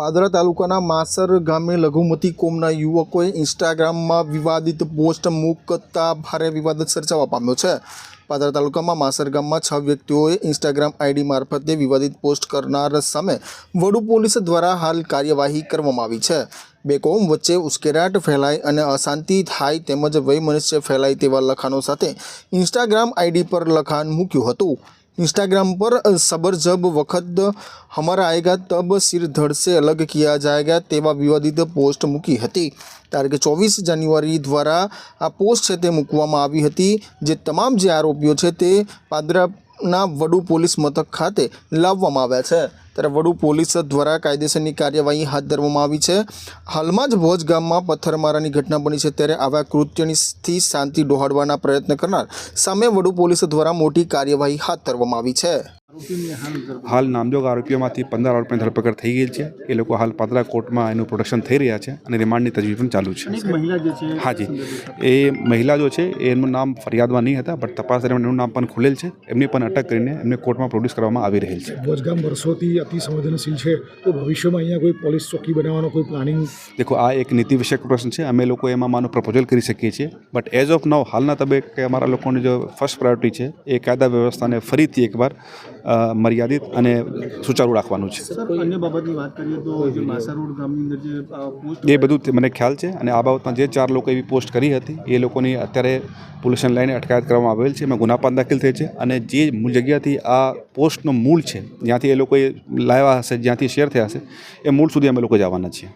પાદરા તાલુકાના માસર ગામે લઘુમતી કોમના યુવકોએ ઇન્સ્ટાગ્રામમાં વિવાદિત પોસ્ટ મૂકતા ભારે વિવાદ સર્જાવા પામ્યો છે. પાદરા તાલુકામાં માસર ગામમાં છ વ્યક્તિઓએ ઇન્સ્ટાગ્રામ આઈડી મારફતે વિવાદિત પોસ્ટ કરનાર સામે વડુ પોલીસ દ્વારા હાલ કાર્યવાહી કરવામાં આવી છે. બે કોમ વચ્ચે ઉશ્કેરાટ ફેલાય અને અશાંતિ થાય તેમજ વયમનુષ્ય ફેલાય તેવા લખાણો સાથે ઇન્સ્ટાગ્રામ આઈડી પર લખાણ મૂક્યું હતું. इंस्टाग्राम पर सबर जब वक्त हमारा आएगा तब सिर धड़ से अलग किया जाएगा તેવા વિવાદિત પોસ્ટ મૂકી હતી તારીખે ચોવીસ જાન્યુઆરી દ્વારા આ પોસ્ટ છે તે મૂકવામાં આવી હતી જે તમામ જે આરોપીઓ છે તે પાદરાના વડુ પોલીસ મથક ખાતે લાવવામાં આવ્યા છે ત્યારે વડુ પોલીસ દ્વારા કાયદેસરની કાર્યવાહી હાથ ધરવામાં આવી છે. હાલમાં જ ભોજ ગામમાં પથ્થરમારાની ઘટના બની છે ત્યારે આવા કૃત્યની શાંતિ ડહોળવાના પ્રયત્ન કરનાર સામે વડુ પોલીસ દ્વારા મોટી કાર્યવાહી હાથ ધરવામાં આવી છે. હાલ નામજોગ આરોપીઓમાંથી પંદર આરોપીની ધરપકડ થઈ ગઈ છે. એ લોકો હાલ પાદરા કોર્ટમાં એનું પ્રોડક્શન થઈ રહ્યા છે અને રિમાન્ડની તજવીજ પણ ચાલુ છે. મહિલા હાજી એ મહિલા જો છે એનું નામ ફરિયાદમાં નહીં હતા બટ તપાસ દરમિયાન એનું નામ પણ ખુલેલ છે. એમની પણ અટક કરીને એમને કોર્ટમાં પ્રોડ્યુસ કરવામાં આવી રહેલ છે. ભોજગામ વર્ષોથી અતિ સંવેદનશીલ છે. તો ભવિષ્યમાં અહીંયા કોઈ પોલીસ ચોકી બનાવવાનો કોઈ પ્લાનિંગ દેખો આ એક નીતિ વિષયક પ્રશ્ન છે. અમે લોકો એમાં માનું પ્રપોઝલ કરી શકીએ છીએ. બટ એઝ ઓફ નાવ હાલના તબક્કે અમારા લોકોની જો ફર્સ્ટ પ્રાયોરિટી છે એ કાયદા વ્યવસ્થાને ફરીથી એકવાર મર્યાદિત અને સુચારું રાખવાનું છે. એ બધું મને ખ્યાલ છે અને આ બાબતમાં જે ચાર લોકો એવી પોસ્ટ કરી હતી એ લોકોની અત્યારે પોલ્યુશન લઈને અટકાયત કરવામાં આવેલ છે. એમાં ગુના પણ દાખલ થઈ છે અને જે મૂળ જગ્યાથી આ પોસ્ટનો મૂળ છે જ્યાંથી એ લોકોએ લાવ્યા હશે જ્યાંથી શેર થયા હશે એ મૂળ સુધી અમે લોકો જવાના છીએ.